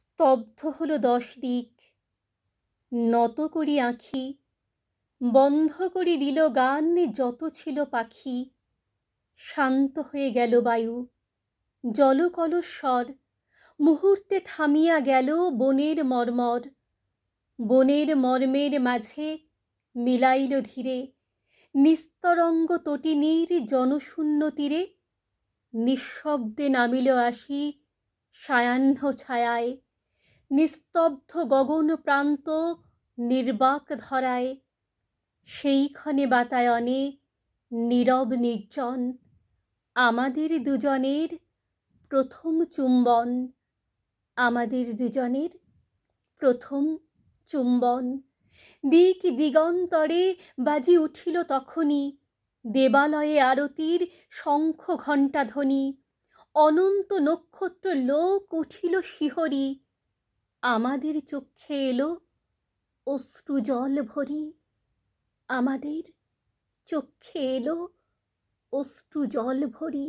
স্তব্ধ হলো দশ দিক। নত করি আঁখি, বন্ধ করি দিল গান যত ছিল পাখি। শান্ত হয়ে গেল বায়ু জল কলস্বর মুহূর্তে থামিয়া গেল বনের মর্মর। বনের মর্মের মাঝে মিলাইল ধীরে, নিস্তরঙ্গ তটিনীর জনশূন্য তীরে, নিঃশব্দে নামিল আসি সায়াহ্ন ছায়ায়। নিস্তব্ধ গগন প্রান্ত নির্বাক ধরায় সেইক্ষণে বাতায়নে নীরব নির্জন, আমাদের দুজনের প্রথম চুম্বন, আমাদের দুজনের প্রথম চুম্বন। দিক দিগন্তরে বাজি উঠিল তখনই, দেবালয়ে আরতির শঙ্খ ঘণ্টাধ্বনি অনন্ত নক্ষত্র লোক উঠিল শিহরি আমাদের চক্ষে এলো অশ্রু জল ভরি। আমাদের চক্ষে এলো অশ্রু জল ভরি।